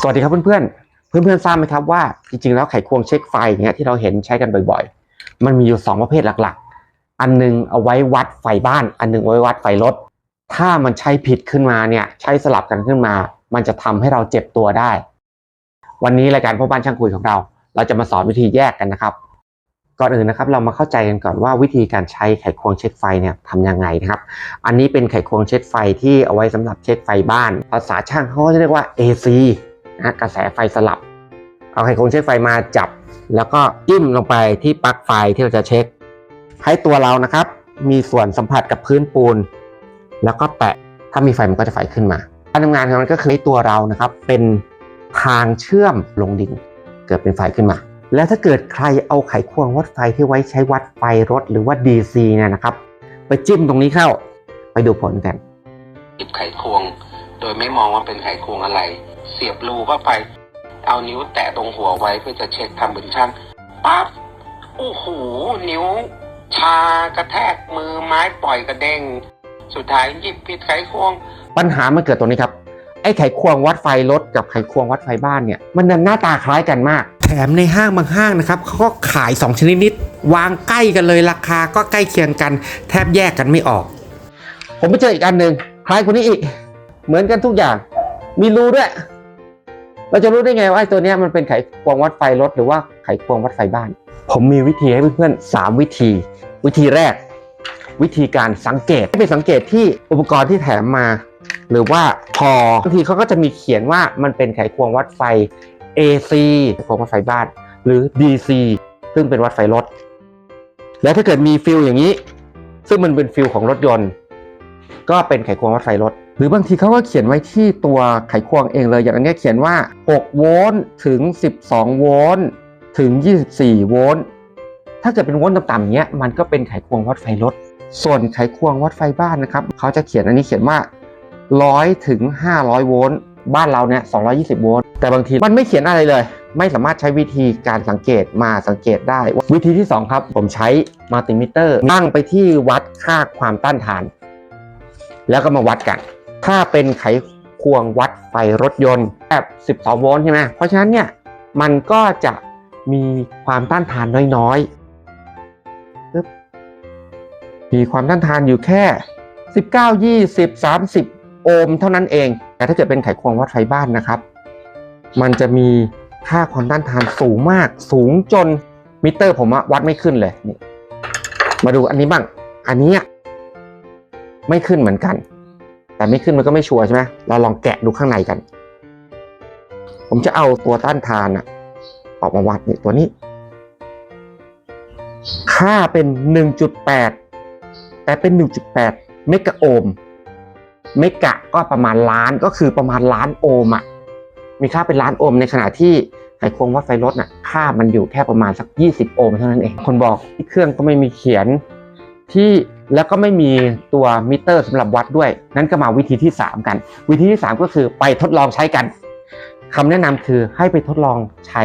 สวัสดีครับเพื่อนๆ เพื่อนๆทราบไหมครับว่าจริงๆแล้วไขควงเช็คไฟเนี่ยที่เราเห็นใช้กันบ่อยๆ มันมีอยู่สองประเภทหลักๆ อันหนึงเอาไว้วัดไฟบ้าน อันหนึงเอาไว้วัดไฟรถ ถ้ามันใช้ผิดขึ้นมาเนี่ยใช้สลับกันขึ้นมา มันจะทำให้เราเจ็บตัวได้ วันนี้รายการพ่อบ้านช่างคุยของเรา เราจะมาสอนวิธีแยกกันนะครับ ก่อนอื่นนะครับ เรามาเข้าใจกันก่อนว่าวิธีการใช้ไขควงเช็คไฟเนี่ยทำยังไงนะครับ อันนี้เป็นไขควงเช็คไฟที่เอาไว้สำหรับเช็คไฟบ้าน ภาษาช่างเขาจะเรียกว่า AC นะกระแสไฟสลับ เอาไขควงเช็คไฟมาจับ แล้วก็จิ้มลงไปที่ปลั๊กไฟที่เราจะเช็ค ให้ตัวเรานะครับ มีส่วนสัมผัสกับพื้นปูน แล้วก็แตะถ้ามีไฟมันก็จะไฟขึ้นมาการทำงานของมันก็คือให้ตัวเรานะครับ เป็นทางเชื่อมลงดิน เกิดเป็นไฟขึ้นมา แล้วถ้าเกิดใครเอาไขควงวัดไฟที่ไว้ใช้วัดไฟรถหรือว่า DC เนี่ยนะครับ ไปจิ้มตรงนี้เข้า ไปดูผลกันหยิบไขควง โดยไม่มองว่าเป็นไขควงอะไร เสียบรูเข้าไป เอานิ้วแตะตรงหัวไว้เพื่อจะเช็คทำเป็นช่างปั๊บโอ้โหนิ้ว ชากระแทกมือไม้ปล่อยกระเด้งสุดท้ายหยิบผิดไขควง ปัญหามันเกิดตรงนี้ครับ ไอ้ไขควงวัดไฟรถกับไขควงวัดไฟบ้านเนี่ย มันหน้าตาคล้ายกันมาก แถมในห้างบางห้างนะครับเขาก็ขาย 2 ชนิดนิดวางใกล้กันเลยราคาก็ใกล้เคียงกัน แทบแยกกันไม่ออก ผมไปเจออีกอันหนึ่งคล้ายคนนี้อีก เหมือนกันทุกอย่าง มีรูด้วย เราจะรู้ได้ไงว่าไอ้ตัวนี้มันเป็นไขควงวัดไฟรถหรือว่าไขควงวัดไฟบ้าน ผมมีวิธีให้เพื่อนๆสามวิธี วิธีแรก วิธีการสังเกตให้ไปสังเกตที่อุปกรณ์ที่แถมมา หรือว่าพอบางทีเขาก็จะมีเขียนว่ามันเป็นไขควงวัดไฟ AC ไขควงวัดไฟบ้าน หรือ DC ซึ่งเป็นวัดไฟรถ และถ้าเกิดมีฟิลอย่างนี้ ซึ่งมันเป็นฟิลของรถยนต์ ก็เป็นไขควงวัดไฟรถ หรือบางทีเขาก็เขียนไว้ที่ตัวไขควงเองเลย อย่างอันนี้เขียนว่า 6 โวลต์ถึง 12 โวลต์ถึง 24 โวลต์ถ้าเกิดเป็นโวลต์ต่ำๆเงี้ยมันก็เป็นไขควงวัดไฟรถ ส่วนไขควงวัดไฟบ้านนะครับเขาจะเขียนอันนี้เขียนว่า 100 ถึง 500 โวลต์บ้านเราเนี่ย 220 โวลต์แต่บางทีมันไม่เขียนอะไรเลย ไม่สามารถใช้วิธีการสังเกตมาสังเกตได้ วิธีที่ 2 ครับ ผมใช้มัลติมิเตอร์ตั้งไปที่วัดค่าความต้านทาน แล้วก็มาวัดกัน ถ้าเป็นไขควงวัดไฟรถยนต์แบบ 12 โวลต์ใช่ไหมเพราะฉะนั้นเนี่ยมันก็จะมีความต้านทานน้อยๆ มีความต้านทานอยู่แค่ 19 20 30 โอห์มเท่านั้นเอง แต่ถ้าเกิดเป็นไขควงวัดไฟบ้านนะครับ มันจะมีค่าความต้านทานสูงมาก สูงจนมิเตอร์ผมวัดไม่ขึ้นเลยนี่มาดูอันนี้บ้าง อันนี้ไม่ขึ้นเหมือนกัน แต่ไม่ขึ้นมันก็ไม่ชัวร์ใช่ไหมเราลองแกะดูข้างในกัน ผมจะเอาตัวต้านทานอะออกมาวัดนี่ตัวนี้ ค่าเป็น 1.8 แต่เป็น 1.8 เมกะโอห์มเมกะก็ประมาณล้านก็คือประมาณล้านโอห์มอะมีค่าเป็นล้านโอห์มในขณะที่ไขควงวัดไฟรถน่ะค่ามันอยู่แค่ประมาณสัก 20 โอห์มเท่านั้นเอง คนบอกที่เครื่องก็ไม่มีเขียนที่ แล้วก็ไม่มีตัวมิเตอร์สำหรับวัดด้วย นั่นก็มาวิธีที่ 3 กัน วิธีที่ 3 ก็คือไปทดลองใช้กันคำแนะนำคือให้ไปทดลองใช้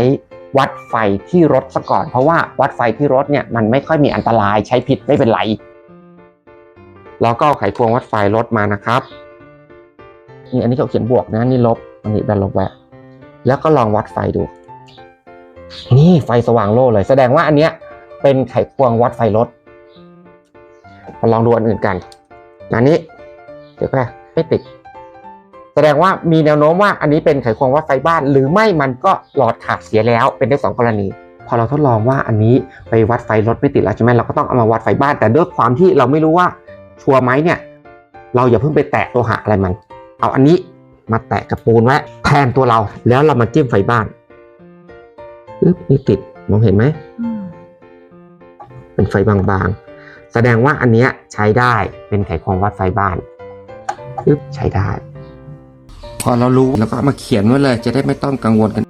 วัดไฟที่รถซะก่อน เพราะว่าวัดไฟที่รถเนี่ยมันไม่ค่อยมีอันตรายใช้ผิดไม่เป็นไรเราก็เอาไขควงวัดไฟรถมานะครับนี่อันนี้เขาเขียนบวกนะนี่ลบอันนี้ดันลบไว้แล้วก็ลองวัดไฟดู นี่ไฟสว่างโล่เลย แสดงว่าอันเนี้ยเป็นไขควงวัดไฟรถ มาลองดูอันอื่นกันอันนี้ เดี๋ยวก็ไม่ติด แสดงว่ามีแนวโน้มว่าอันนี้เป็นไขควงวัดไฟบ้าน หรือไม่มันก็หลอดขาดเสียแล้วเป็นได้สองกรณี พอเราทดลองว่าอันนี้ไปวัดไฟรถไม่ติดแล้วใช่ไหมเราก็ต้องเอามาวัดไฟบ้าน แต่ด้วยความที่เราไม่รู้ว่าชัวร์ไหมเนี่ย เราอย่าเพิ่งไปแตะโลหะอะไรมัน เอาอันนี้มาแตะกับปูนไว้แทนตัวเราแล้วเรามาจิ้มไฟบ้านอึ๊บนี่ติดมองเห็นไหมเป็นไฟบางๆ แสดงว่าอันเนี้ยใช้ได้เป็นไขควงวัดไฟบ้านอึ๊บใช้ได้ พอเรารู้แล้วก็เอามาเขียนไว้เลยจะได้ไม่ต้องกังวลกัน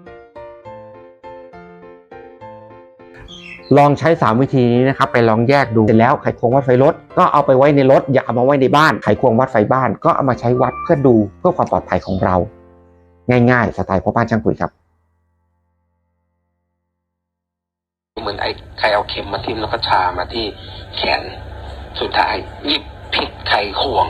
ลองใช้ 3 วิธีนี้นะครับ ไปลองแยกดูเสร็จแล้วไขควงวัดไฟรถ ก็เอาไปไว้ในรถ อย่าเอามาไว้ในบ้านไขควงวัดไฟบ้าน ก็เอามาใช้วัดเพื่อดูเพื่อความปลอดภัยของเรา ง่ายๆ สไตล์พ่อบ้านช่างคุยครับ เหมือนไอ้ใครเอาเข็มมาทิ่มแล้วก็ชามาที่แขนสุดท้ายหยิบผิดไขควง